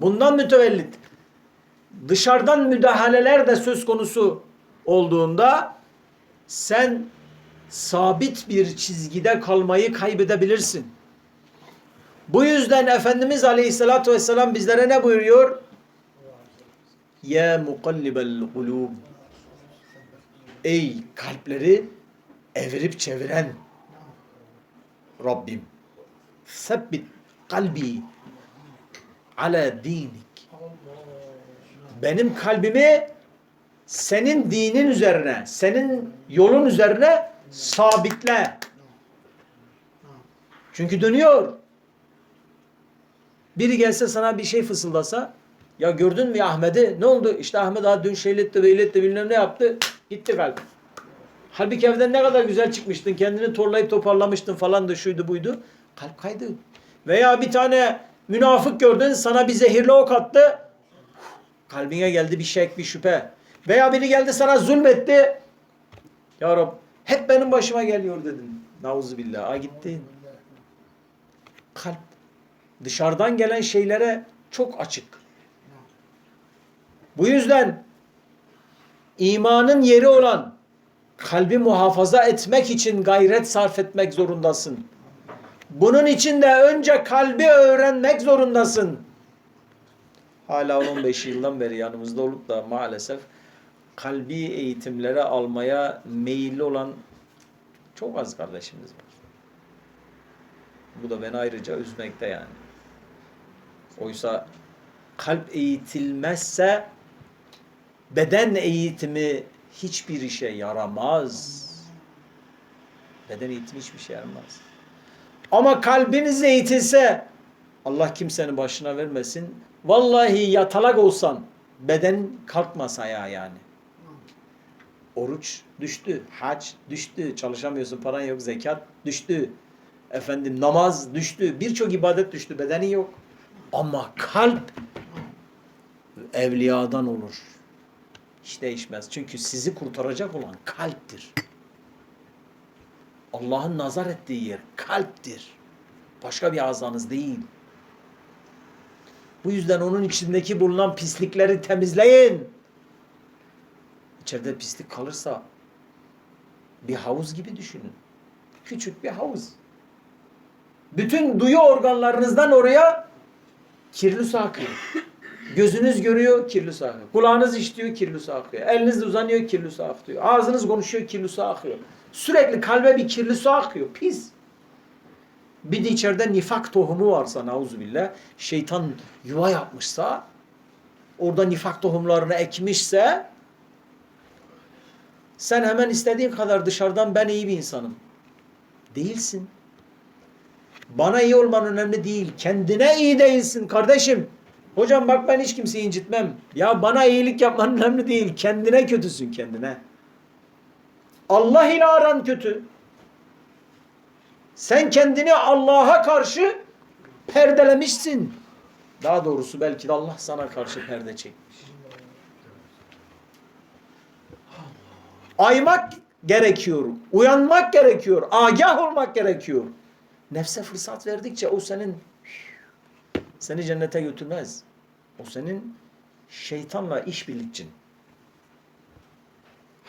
Bundan mütevellit dışarıdan müdahaleler de söz konusu olduğunda sen sabit bir çizgide kalmayı kaybedebilirsin. Bu yüzden Efendimiz Aleyhisselatü Vesselam bizlere ne buyuruyor? Ya mukallibel kulub Ey kalpleri evirip çeviren Rabbim sebbit kalbi ala dinik benim kalbimi senin dinin üzerine, senin yolun üzerine sabitle. Çünkü dönüyor. Biri gelse sana bir şey fısıldasa, ya gördün mü Ahmet'i? Ne oldu? İşte Ahmet daha dün şeyletti, beyletti, bilmem ne yaptı. Gitti kalp. Halbuki evden ne kadar güzel çıkmıştın, kendini torlayıp toparlamıştın falan da şuydu buydu. Kalp kaydı. Veya bir tane münafık gördün, sana bir zehirli ok attı. Kalbine geldi bir şek, bir şüphe. Veya biri geldi sana zulmetti. Ya Rab hep benim başıma geliyor dedin. Nauzubillah. A gittin. Kalp dışarıdan gelen şeylere çok açık. Bu yüzden imanın yeri olan kalbi muhafaza etmek için gayret sarf etmek zorundasın. Bunun için de önce kalbi öğrenmek zorundasın. Hala 15 yıldan beri yanımızda olup da maalesef kalbi eğitimlere almaya meyilli olan çok az kardeşimiz var. Bu da beni ayrıca üzmekte yani. Oysa kalp eğitilmezse beden eğitimi hiçbir işe yaramaz. Beden eğitimi hiçbir şey yaramaz. Ama kalbiniz eğitilse Allah kimsenin başına vermesin. Vallahi yatalak olsan beden kalkmaz ayağa yani. Oruç düştü, hac düştü, çalışamıyorsun, paran yok, zekat düştü. Efendim namaz düştü, birçok ibadet düştü, bedeni yok. Ama kalp evliyadan olur. Hiç değişmez. Çünkü sizi kurtaracak olan kalptir. Allah'ın nazar ettiği yer kalptir. Başka bir azanız değil. Bu yüzden onun içindeki bulunan pislikleri temizleyin. İçeride pislik kalırsa bir havuz gibi düşünün. Küçük bir havuz. Bütün duyu organlarınızdan oraya kirli su akıyor. Gözünüz görüyor, kirli su akıyor. Kulağınız işitiyor, kirli su akıyor. Eliniz uzanıyor, kirli su akıyor. Ağzınız konuşuyor, kirli su akıyor. Sürekli kalbe bir kirli su akıyor. Pis. Bir de içeride nifak tohumu varsa nauzubillah, şeytan yuva yapmışsa, orada nifak tohumlarını ekmişse, sen hemen istediğin kadar dışarıdan ben iyi bir insanım. Değilsin. Bana iyi olman önemli değil. Kendine iyi değilsin kardeşim. Hocam bak ben hiç kimseyi incitmem. Ya bana iyilik yapman önemli değil. Kendine kötüsün kendine. Allah ile aran kötü. Sen kendini Allah'a karşı perdelemişsin. Daha doğrusu belki de Allah sana karşı perde çekmiş. Aymak gerekiyor. Uyanmak gerekiyor. Agah olmak gerekiyor. Nefse fırsat verdikçe o senin seni cennete götürmez. O senin şeytanla işbirlikçin.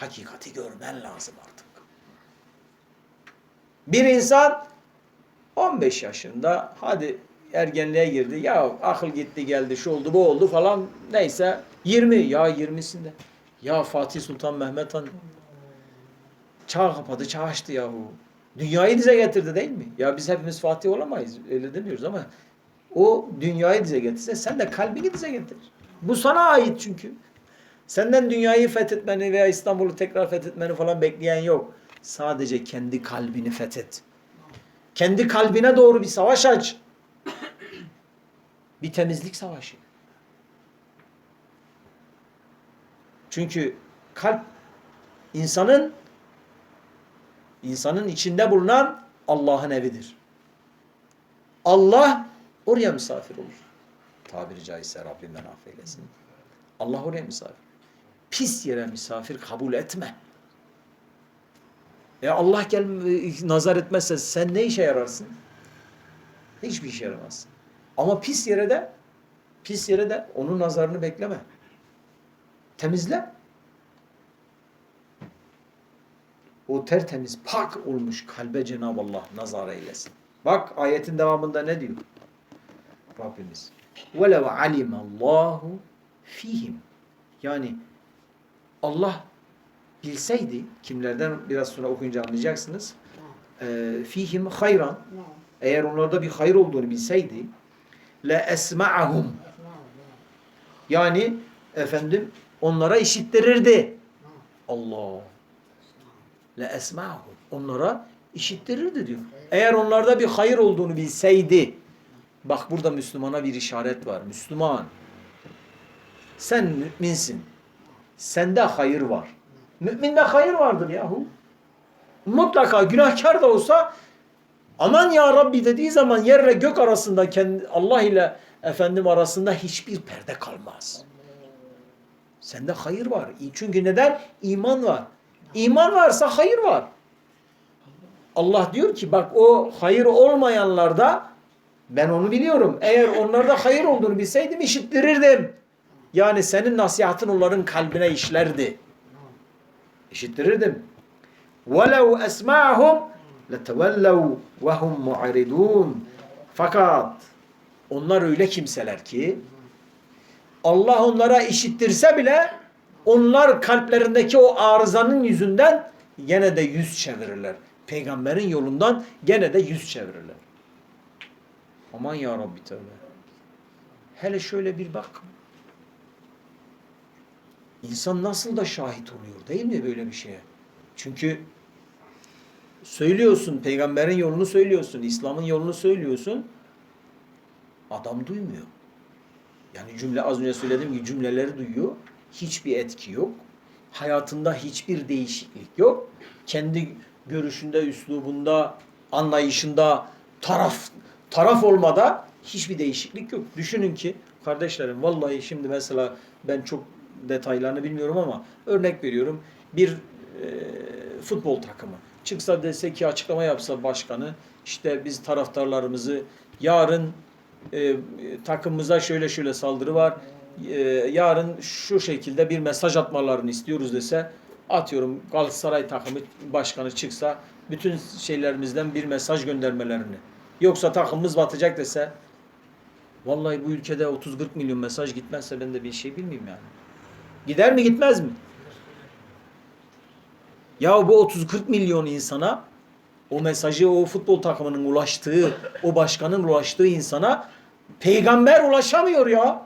Hakikati görmen lazım artık. Bir insan 15 yaşında hadi ergenliğe girdi. Ya akıl gitti geldi şu oldu bu oldu falan neyse 20 ya 20'sinde. Ya Fatih Sultan Mehmet Han çağ kapadı çağ açtı yahu. Dünyayı dize getirdi değil mi? Ya biz hepimiz Fatih olamayız öyle demiyoruz ama o dünyayı dize getirse sen de kalbini dize getir. Bu sana ait çünkü. Senden dünyayı fethetmeni veya İstanbul'u tekrar fethetmeni falan bekleyen yok. Sadece kendi kalbini fethet. Kendi kalbine doğru bir savaş aç. Bir temizlik savaşı. Çünkü kalp insanın insanın içinde bulunan Allah'ın evidir. Allah oraya misafir olur. Tabiri caizse Rabbimden affeylesin. Allah oraya misafir. Pis yere misafir kabul etme. E Allah gel nazar etmezse sen ne işe yararsın? Hiçbir işe yaramazsın. Ama pis yere de Pis yere de onun nazarını bekleme. Temizle. O tertemiz, pak olmuş kalbe Cenab-ı Allah nazar eylesin. Bak ayetin devamında ne diyor? Rabbimiz. وَلَوْ عَلِمَ اللّٰهُ ف۪يهِمْ Yani Allah bilseydi, kimlerden biraz sonra okuyunca anlayacaksınız. Ee, fihim hayran. Eğer onlarda bir hayır olduğunu bilseydi le esma'ahum. Yani efendim onlara işittirirdi. Allah. Le esma'ahum. Onlara işittirirdi diyor. Eğer onlarda bir hayır olduğunu bilseydi. Bak burada Müslümana bir işaret var. Müslüman. Sen müminsin. Sende hayır var. Müminde hayır vardır yahu. Mutlaka günahkar da olsa aman ya Rabbi dediği zaman yerle gök arasında kendi, Allah ile efendim arasında hiçbir perde kalmaz. Sende hayır var. Çünkü neden? İman var. İman varsa hayır var. Allah diyor ki bak o hayır olmayanlarda ben onu biliyorum. Eğer onlarda hayır olduğunu bilseydim işittirirdim. Yani senin nasihatın onların kalbine işlerdi. İşittirirdim. وَلَوْ أَسْمَعَهُمْ لَتَوَلَّوْا وَهُمْ مُعْرِضُونَ Fakat onlar öyle kimseler ki Allah onlara işittirse bile onlar kalplerindeki o arızanın yüzünden gene de yüz çevirirler. Peygamberin yolundan gene de yüz çevirirler. Aman ya Rabbi tövbe. Hele şöyle bir bak. İnsan nasıl da şahit oluyor değil mi böyle bir şeye? Çünkü söylüyorsun, peygamberin yolunu söylüyorsun, İslam'ın yolunu söylüyorsun. Adam duymuyor. Yani cümle az önce söylediğim gibi cümleleri duyuyor. Hiçbir etki yok. Hayatında hiçbir değişiklik yok. Kendi görüşünde, üslubunda, anlayışında, taraf taraf olmada hiçbir değişiklik yok. Düşünün ki kardeşlerim vallahi şimdi mesela ben çok detaylarını bilmiyorum ama örnek veriyorum. Bir e, futbol takımı çıksa dese ki açıklama yapsa başkanı işte biz taraftarlarımızı yarın e, takımımıza şöyle şöyle saldırı var. E, yarın şu şekilde bir mesaj atmalarını istiyoruz dese atıyorum Galatasaray takımı başkanı çıksa bütün şeylerimizden bir mesaj göndermelerini yoksa takımımız batacak dese vallahi bu ülkede 30-40 milyon mesaj gitmezse ben de bir şey bilmeyeyim yani. Gider mi gitmez mi? Ya bu 30-40 milyon insana o mesajı o futbol takımının ulaştığı, o başkanın ulaştığı insana peygamber ulaşamıyor ya.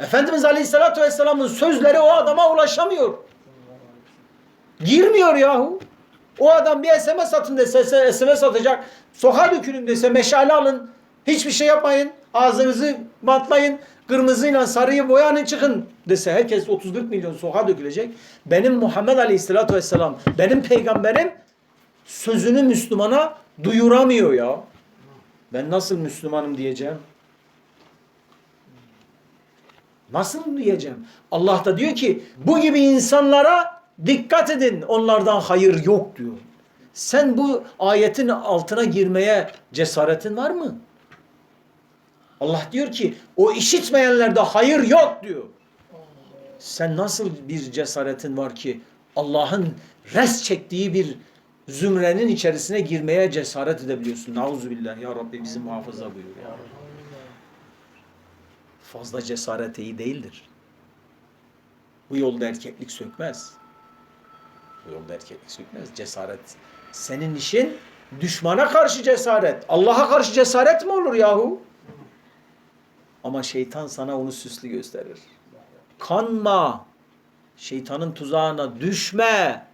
Efendimiz Aleyhisselatü Vesselam'ın sözleri o adama ulaşamıyor. Girmiyor yahu. O adam bir SMS atın dese SMS atacak. Sokağa dökülün dese meşale alın. Hiçbir şey yapmayın. Ağzınızı bantlayın. Kırmızıyla sarıyı boyanın çıkın dese herkes 30-40 milyon sokağa dökülecek. Benim Muhammed Aleyhisselatü Vesselam, benim peygamberim sözünü Müslümana duyuramıyor ya. Ben nasıl Müslümanım diyeceğim? Nasıl diyeceğim? Allah da diyor ki bu gibi insanlara dikkat edin onlardan hayır yok diyor. Sen bu ayetin altına girmeye cesaretin var mı? Allah diyor ki o işitmeyenlerde hayır yok diyor. Sen nasıl bir cesaretin var ki Allah'ın res çektiği bir zümrenin içerisine girmeye cesaret edebiliyorsun. Nauzubillah ya Rabbi bizi muhafaza buyur ya. Fazla cesaret iyi değildir. Bu yolda erkeklik sökmez. Bu yolda erkeklik sökmez. Cesaret. Senin işin düşmana karşı cesaret. Allah'a karşı cesaret mi olur yahu? Ama şeytan sana onu süslü gösterir. Kanma. Şeytanın tuzağına düşme.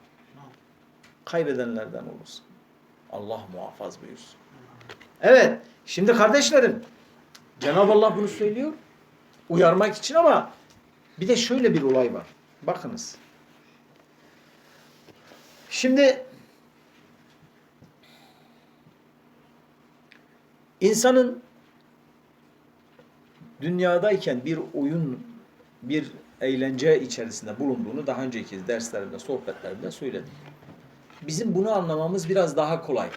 Kaybedenlerden olursun. Allah muhafaz buyursun. Evet. Şimdi kardeşlerim. Cenab-ı Allah bunu söylüyor. Uyarmak için ama bir de şöyle bir olay var. Bakınız. Şimdi insanın dünyadayken bir oyun, bir eğlence içerisinde bulunduğunu daha önceki derslerimde, sohbetlerimde söyledim. Bizim bunu anlamamız biraz daha kolay.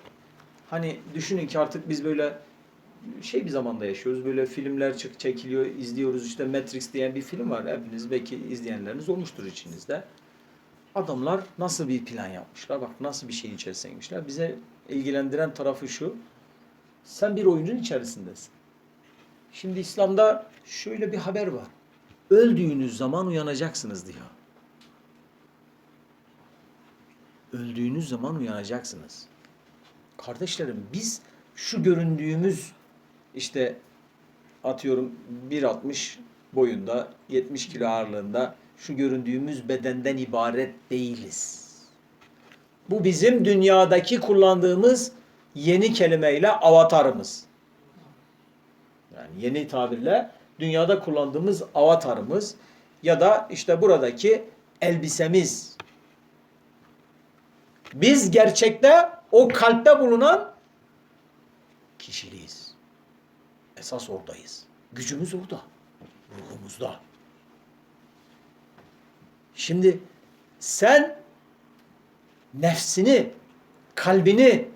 Hani düşünün ki artık biz böyle şey bir zamanda yaşıyoruz. Böyle filmler çık çekiliyor, izliyoruz. İşte Matrix diyen bir film var. Hepiniz belki izleyenleriniz olmuştur içinizde. Adamlar nasıl bir plan yapmışlar? Bak nasıl bir şeyin içerisine girmişler. Bize ilgilendiren tarafı şu. Sen bir oyuncunun içerisindesin. Şimdi İslam'da şöyle bir haber var. Öldüğünüz zaman uyanacaksınız diyor. Öldüğünüz zaman uyanacaksınız. Kardeşlerim biz şu göründüğümüz işte atıyorum 1.60 boyunda 70 kilo ağırlığında şu göründüğümüz bedenden ibaret değiliz. Bu bizim dünyadaki kullandığımız yeni kelimeyle avatarımız. Yani yeni tabirle dünyada kullandığımız avatarımız ya da işte buradaki elbisemiz. Biz gerçekte o kalpte bulunan kişiliğiz. Esas oradayız. Gücümüz orada. Ruhumuzda. Şimdi sen nefsini, kalbini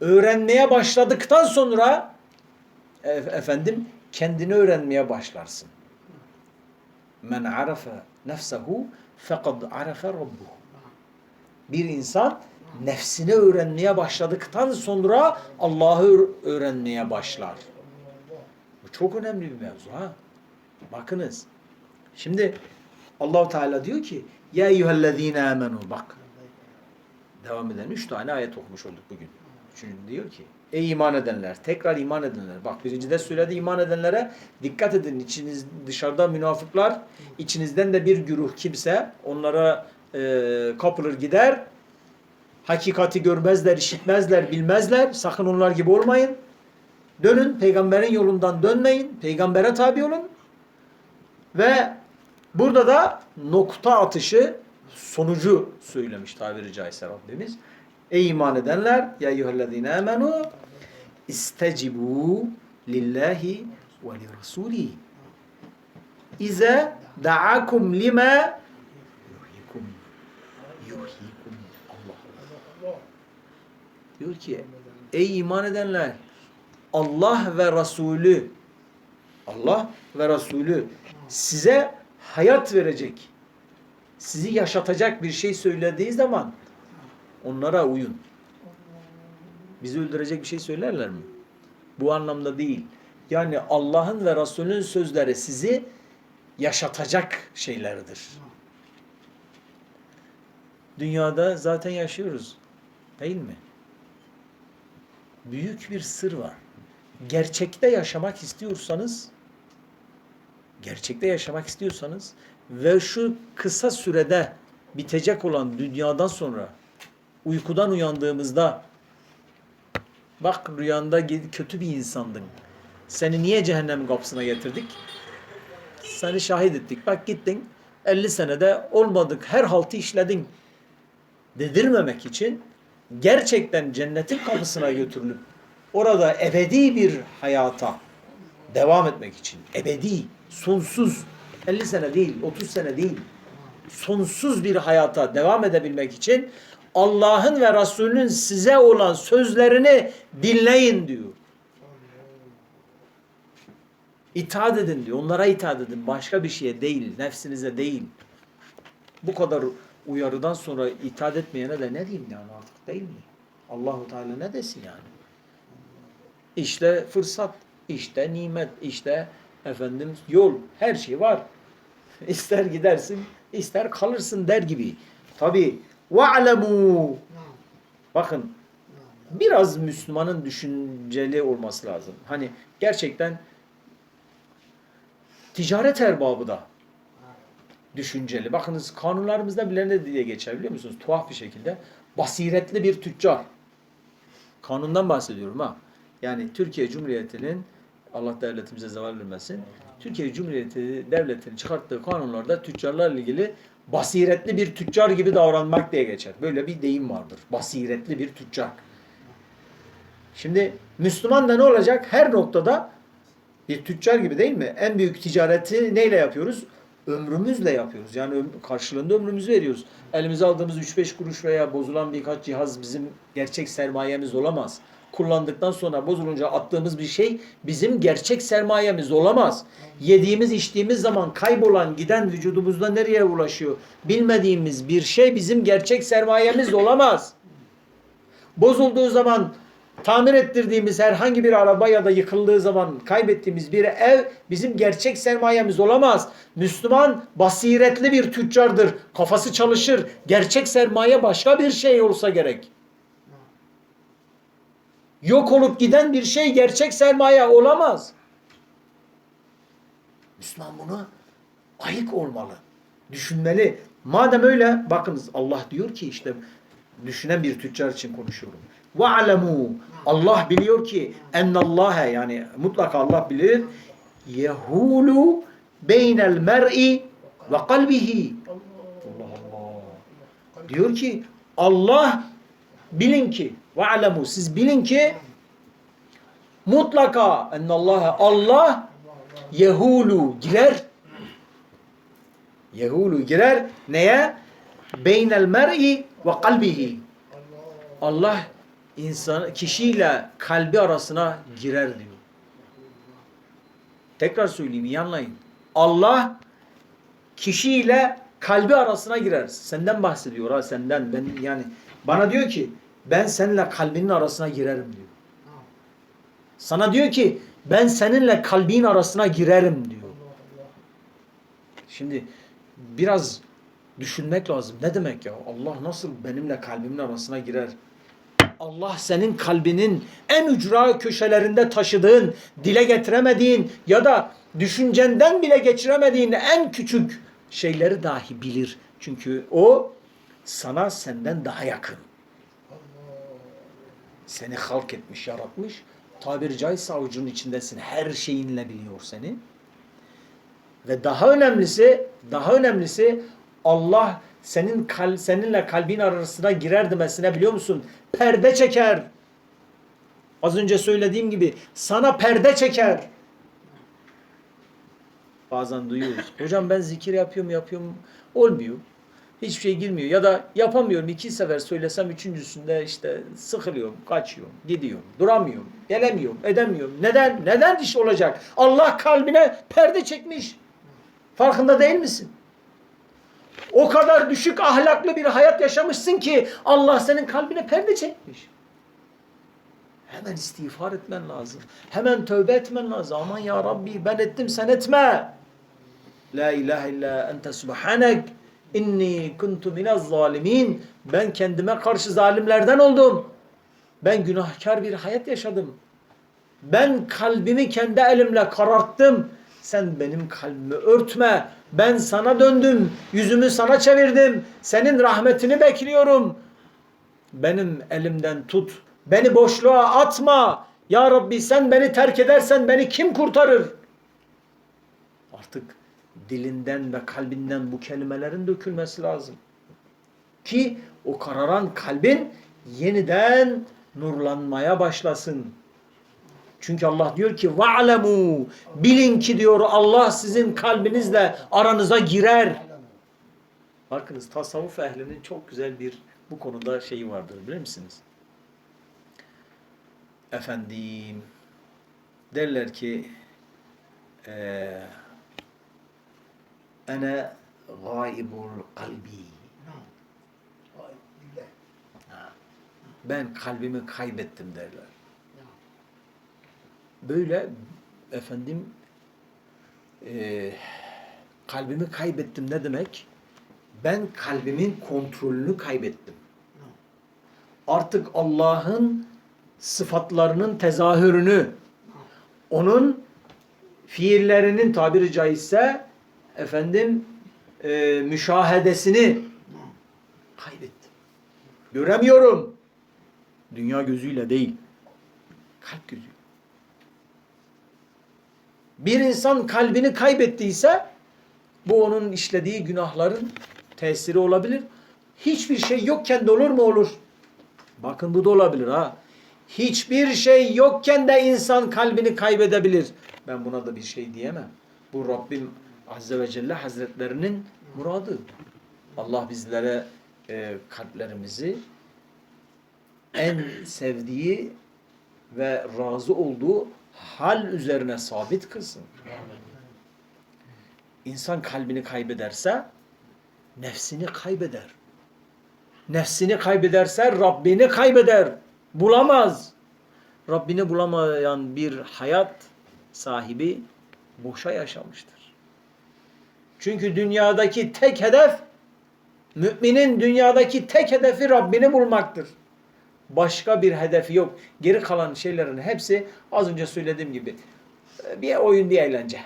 öğrenmeye başladıktan sonra efendim kendini öğrenmeye başlarsın. Men arafe nefsehu fekad arafe rabbuhu. Bir insan nefsini öğrenmeye başladıktan sonra Allah'ı öğrenmeye başlar. Bu çok önemli bir mevzu ha. Bakınız. Şimdi Allahu Teala diyor ki ya eyyühellezine amenu bak. Devam eden üç tane ayet okumuş olduk bugün. Üçüncü diyor ki ey iman edenler tekrar iman edenler. Bak birincide söyledi iman edenlere dikkat edin içiniz dışarıda münafıklar içinizden de bir güruh kimse onlara e, kapılır gider hakikati görmezler, işitmezler, bilmezler. Sakın onlar gibi olmayın. Dönün, peygamberin yolundan dönmeyin. Peygambere tabi olun. Ve burada da nokta atışı sonucu söylemiş tabiri caizse Rabbimiz. Ey iman edenler ya eyyühellezine amenu istecibu lillahi ve li rasulihi İze da'akum lima yuhyikum yuhyikum Allah. Diyor ki ey iman edenler Allah ve Resulü Allah ve Resulü size hayat verecek sizi yaşatacak bir şey söylediği zaman onlara uyun. Bizi öldürecek bir şey söylerler mi? Bu anlamda değil. Yani Allah'ın ve Resulünün sözleri sizi yaşatacak şeylerdir. Dünyada zaten yaşıyoruz. Değil mi? Büyük bir sır var. Gerçekte yaşamak istiyorsanız gerçekte yaşamak istiyorsanız ve şu kısa sürede bitecek olan dünyadan sonra uykudan uyandığımızda bak rüyanda kötü bir insandın. Seni niye cehennem kapısına getirdik? Seni şahit ettik. Bak gittin 50 senede olmadık her haltı işledin. Dedirmemek için gerçekten cennetin kapısına götürülüp orada ebedi bir hayata devam etmek için ebedi, sonsuz 50 sene değil, 30 sene değil sonsuz bir hayata devam edebilmek için Allah'ın ve Resulünün size olan sözlerini dinleyin diyor. İtaat edin diyor. Onlara itaat edin. Başka bir şeye değil. Nefsinize değil. Bu kadar uyarıdan sonra itaat etmeyene de ne diyeyim yani artık değil mi? Allahu Teala ne desin yani? İşte fırsat, işte nimet, işte efendim yol, her şey var. İster gidersin, ister kalırsın der gibi. Tabi وَعْلَمُوا Bakın biraz Müslümanın düşünceli olması lazım. Hani gerçekten ticaret erbabı da düşünceli. Bakınız kanunlarımızda bile ne diye geçer biliyor musunuz? Tuhaf bir şekilde. Basiretli bir tüccar. Kanundan bahsediyorum ha. Yani Türkiye Cumhuriyeti'nin Allah devletimize zeval vermesin. Türkiye Cumhuriyeti devletinin çıkarttığı kanunlarda tüccarlarla ilgili basiretli bir tüccar gibi davranmak diye geçer. Böyle bir deyim vardır. Basiretli bir tüccar. Şimdi Müslüman da ne olacak? Her noktada bir tüccar gibi değil mi? En büyük ticareti neyle yapıyoruz? Ömrümüzle yapıyoruz. Yani karşılığında ömrümüzü veriyoruz. Elimize aldığımız 3-5 kuruş veya bozulan birkaç cihaz bizim gerçek sermayemiz olamaz. Kullandıktan sonra bozulunca attığımız bir şey bizim gerçek sermayemiz olamaz. Yediğimiz içtiğimiz zaman kaybolan giden vücudumuzda nereye ulaşıyor? Bilmediğimiz bir şey bizim gerçek sermayemiz olamaz. Bozulduğu zaman tamir ettirdiğimiz herhangi bir araba ya da yıkıldığı zaman kaybettiğimiz bir ev bizim gerçek sermayemiz olamaz. Müslüman basiretli bir tüccardır. Kafası çalışır. Gerçek sermaye başka bir şey olsa gerek. Yok olup giden bir şey gerçek sermaye olamaz. Müslüman bunu ayık olmalı. Düşünmeli. Madem öyle bakınız Allah diyor ki işte düşünen bir tüccar için konuşuyorum. Alemu Allah biliyor ki ennallâhe yani mutlaka Allah bilir yehulu beynel mer'i ve kalbihi Allah Allah. Diyor ki Allah bilin ki ve alemu siz bilin ki mutlaka ennallâhe Allah yehulu girer yehulu girer neye? Beynel mer'i ve kalbihi Allah insan kişiyle kalbi arasına girer diyor. Tekrar söyleyeyim iyi anlayın. Allah kişiyle kalbi arasına girer. Senden bahsediyor ha senden. Ben yani bana diyor ki ben seninle kalbinin arasına girerim diyor. Sana diyor ki ben seninle kalbin arasına girerim diyor. Şimdi biraz düşünmek lazım. Ne demek ya? Allah nasıl benimle kalbimin arasına girer? Allah senin kalbinin en ücra köşelerinde taşıdığın, dile getiremediğin ya da düşüncenden bile geçiremediğin en küçük şeyleri dahi bilir. Çünkü o sana senden daha yakın. Seni halk etmiş, yaratmış. Tabiri caizse avucunun içindesin. Her şeyinle biliyor seni. Ve daha önemlisi, daha önemlisi Allah senin kal, seninle kalbin arasına girer demesine biliyor musun? Perde çeker. Az önce söylediğim gibi sana perde çeker. Bazen duyuyoruz. Hocam ben zikir yapıyorum yapıyorum olmuyor. Hiçbir şey girmiyor. Ya da yapamıyorum. iki sefer söylesem üçüncüsünde işte sıkılıyorum, kaçıyorum, gidiyorum, duramıyorum, gelemiyorum, edemiyorum. Neden? Neden iş olacak? Allah kalbine perde çekmiş. Farkında değil misin? O kadar düşük ahlaklı bir hayat yaşamışsın ki Allah senin kalbine perde çekmiş. Hemen istiğfar etmen lazım. Hemen tövbe etmen lazım. Aman ya Rabbi ben ettim sen etme. La ilahe illa ente subhanek. İnni kuntu minez zalimin. Ben kendime karşı zalimlerden oldum. Ben günahkar bir hayat yaşadım. Ben kalbimi kendi elimle kararttım. Sen benim kalbimi örtme. Ben sana döndüm. Yüzümü sana çevirdim. Senin rahmetini bekliyorum. Benim elimden tut. Beni boşluğa atma. Ya Rabbi sen beni terk edersen beni kim kurtarır? Artık dilinden ve kalbinden bu kelimelerin dökülmesi lazım. Ki o kararan kalbin yeniden nurlanmaya başlasın. Çünkü Allah diyor ki va'lemu bilin ki diyor Allah sizin kalbinizle aranıza girer. Bakınız tasavvuf ehlinin çok güzel bir bu konuda şeyi vardır bilir misiniz? Efendim derler ki eee ene gaibul kalbi ben kalbimi kaybettim derler. Böyle efendim e, kalbimi kaybettim ne demek? Ben kalbimin kontrolünü kaybettim. Artık Allah'ın sıfatlarının tezahürünü, onun fiillerinin tabiri caizse efendim e, müşahedesini kaybettim. Göremiyorum. Dünya gözüyle değil. Kalp gözüyle. Bir insan kalbini kaybettiyse bu onun işlediği günahların tesiri olabilir. Hiçbir şey yokken de olur mu olur? Bakın bu da olabilir ha. Hiçbir şey yokken de insan kalbini kaybedebilir. Ben buna da bir şey diyemem. Bu Rabbim Azze ve Celle Hazretlerinin muradı. Allah bizlere e, kalplerimizi en sevdiği ve razı olduğu hal üzerine sabit kılsın. İnsan kalbini kaybederse nefsini kaybeder. Nefsini kaybederse Rabbini kaybeder. Bulamaz. Rabbini bulamayan bir hayat sahibi boşa yaşamıştır. Çünkü dünyadaki tek hedef müminin dünyadaki tek hedefi Rabbini bulmaktır. Başka bir hedefi yok. Geri kalan şeylerin hepsi az önce söylediğim gibi bir oyun bir eğlence.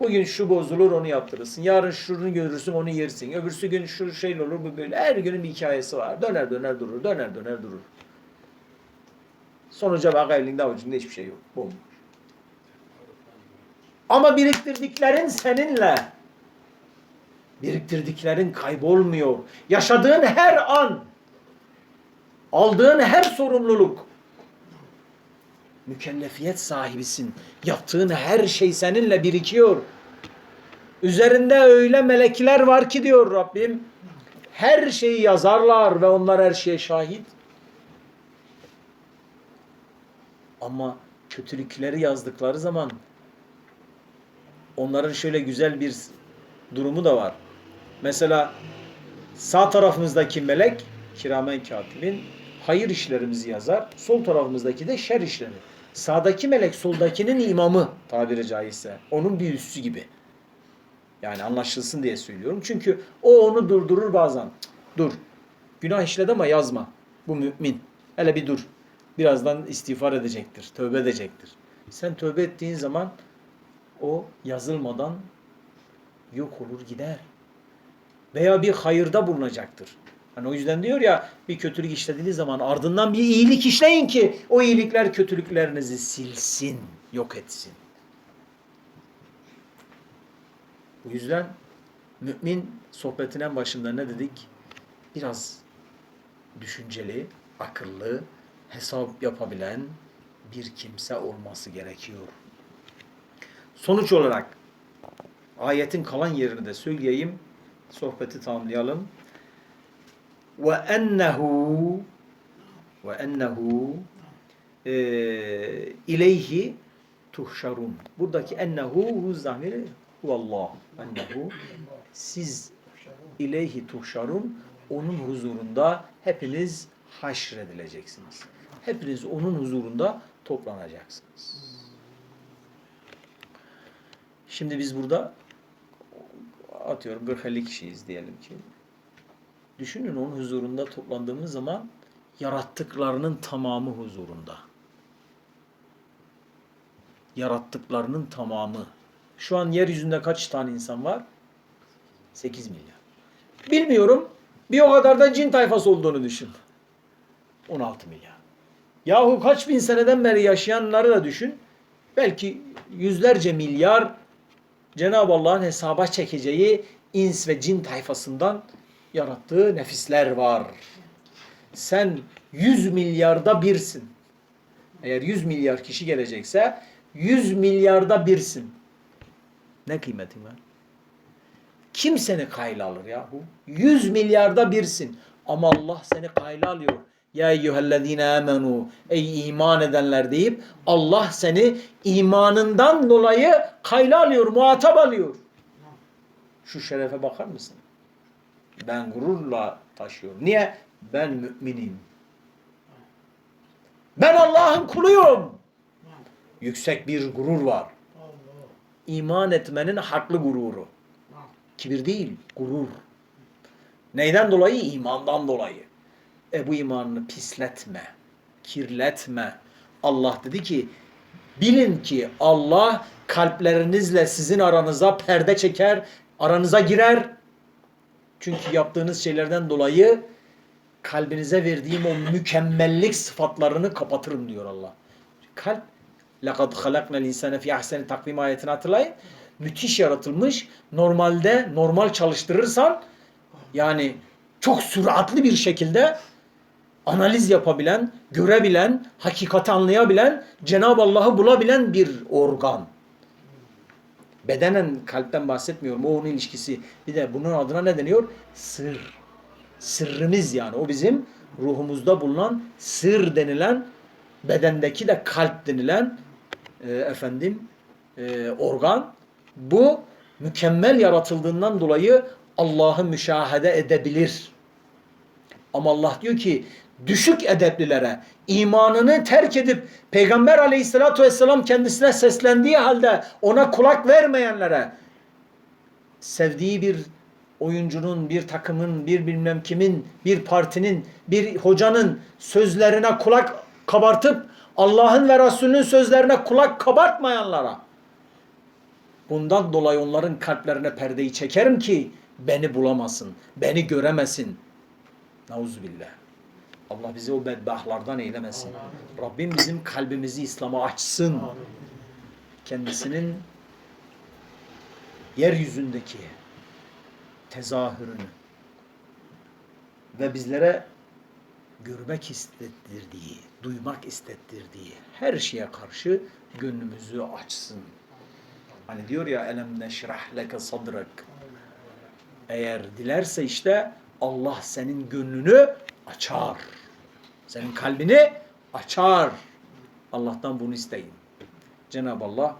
Bugün şu bozulur onu yaptırırsın. Yarın şunu görürsün onu yersin. Öbürsü gün şu şey olur bu böyle. Her günün bir hikayesi var. Döner döner durur. Döner döner durur. Sonuca bak elinde avucunda hiçbir şey yok. Bomboş. Ama biriktirdiklerin seninle. Biriktirdiklerin kaybolmuyor. Yaşadığın her an, aldığın her sorumluluk, mükellefiyet sahibisin. Yaptığın her şey seninle birikiyor. Üzerinde öyle melekler var ki diyor Rabbim. Her şeyi yazarlar ve onlar her şeye şahit. Ama kötülükleri yazdıkları zaman onların şöyle güzel bir durumu da var. Mesela sağ tarafımızdaki melek kiramen katibin hayır işlerimizi yazar. Sol tarafımızdaki de şer işleri. Sağdaki melek soldakinin imamı tabiri caizse. Onun bir üssü gibi. Yani anlaşılsın diye söylüyorum. Çünkü o onu durdurur bazen. Dur. Günah işledi ama yazma. Bu mümin. Hele bir dur. Birazdan istiğfar edecektir. Tövbe edecektir. Sen tövbe ettiğin zaman o yazılmadan yok olur gider. Veya bir hayırda bulunacaktır. Hani o yüzden diyor ya bir kötülük işlediğiniz zaman ardından bir iyilik işleyin ki o iyilikler kötülüklerinizi silsin, yok etsin. Bu yüzden mümin sohbetin en başında ne dedik? Biraz düşünceli, akıllı, hesap yapabilen bir kimse olması gerekiyor. Sonuç olarak ayetin kalan yerini de söyleyeyim. Sohbeti tamamlayalım. Ve ennehu ve ennehu e, ileyhi tuhşarun. Buradaki ennehu hu zamiri huvallah. Ennehu siz ileyhi tuhşarun onun huzurunda hepiniz haşredileceksiniz. Hepiniz onun huzurunda toplanacaksınız. Şimdi biz burada atıyorum 40-50 kişiyiz diyelim ki. Düşünün onun huzurunda toplandığımız zaman yarattıklarının tamamı huzurunda. Yarattıklarının tamamı. Şu an yeryüzünde kaç tane insan var? 8 milyar. Bilmiyorum. Bir o kadar da cin tayfası olduğunu düşün. 16 milyar. Yahu kaç bin seneden beri yaşayanları da düşün. Belki yüzlerce milyar Cenab-ı Allah'ın hesaba çekeceği ins ve cin tayfasından yarattığı nefisler var. Sen 100 milyarda birsin. Eğer 100 milyar kişi gelecekse 100 milyarda birsin. Ne kıymetin var? Kim seni kayla alır yahu? 100 milyarda birsin. Ama Allah seni kayla alıyor. Ya eyyühellezine amenu ey iman edenler deyip Allah seni imanından dolayı kayla alıyor, muhatap alıyor. Şu şerefe bakar mısın? Ben gururla taşıyorum. Niye? Ben müminim. Ben Allah'ın kuluyum. Yüksek bir gurur var. İman etmenin haklı gururu. Kibir değil, gurur. Neyden dolayı? İmandan dolayı. E bu imanını pisletme, kirletme. Allah dedi ki, bilin ki Allah kalplerinizle sizin aranıza perde çeker, aranıza girer. Çünkü yaptığınız şeylerden dolayı kalbinize verdiğim o mükemmellik sıfatlarını kapatırım diyor Allah. Kalp لَقَدْ خَلَقْنَا الْاِنْسَانَ فِي اَحْسَنِ takvim ayetini hatırlayın. Müthiş yaratılmış. Normalde normal çalıştırırsan yani çok süratli bir şekilde analiz yapabilen, görebilen, hakikati anlayabilen, Cenab-ı Allah'ı bulabilen bir organ. Bedenen kalpten bahsetmiyorum. O onun ilişkisi. Bir de bunun adına ne deniyor? Sır. Sırrımız yani. O bizim ruhumuzda bulunan sır denilen bedendeki de kalp denilen e, efendim e, organ bu mükemmel yaratıldığından dolayı Allah'ı müşahede edebilir. Ama Allah diyor ki düşük edeplilere imanını terk edip Peygamber aleyhissalatü vesselam kendisine seslendiği halde ona kulak vermeyenlere sevdiği bir oyuncunun, bir takımın, bir bilmem kimin, bir partinin, bir hocanın sözlerine kulak kabartıp Allah'ın ve Resulünün sözlerine kulak kabartmayanlara bundan dolayı onların kalplerine perdeyi çekerim ki beni bulamasın, beni göremesin. Nauzubillah. Allah bizi o bedbahtlardan eylemesin. Rabbim bizim kalbimizi İslam'a açsın. Kendisinin yeryüzündeki tezahürünü ve bizlere görmek istettirdiği, duymak istettirdiği her şeye karşı gönlümüzü açsın. Hani diyor ya elem neşrah leke sadrak. Eğer dilerse işte Allah senin gönlünü açar. Senin kalbini açar. Allah'tan bunu isteyin. Cenab-ı Allah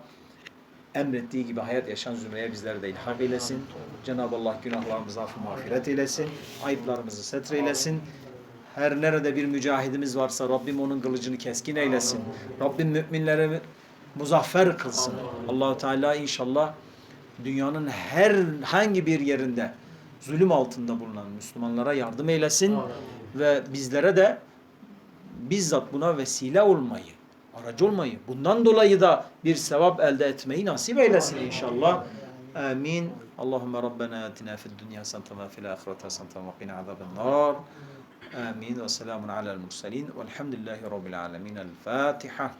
emrettiği gibi hayat yaşayan zümreye bizleri de ilhak eylesin. Cenab-ı Allah günahlarımızı affı mağfiret eylesin. Ayıplarımızı setreylesin. Her nerede bir mücahidimiz varsa Rabbim onun kılıcını keskin eylesin. Rabbim müminleri muzaffer kılsın. Allahu Teala inşallah dünyanın her hangi bir yerinde zulüm altında bulunan Müslümanlara yardım eylesin ve bizlere de bizzat buna vesile olmayı, aracı olmayı, bundan dolayı da bir sevap elde etmeyi nasip eylesin inşallah. Amin. Allahümme Rabbena atina fid dünya haseneten ve fil ahireti haseneten ve qina azaben nar. Amin ve selamun alel murselin velhamdülillahi rabbil alemin. El Fatiha.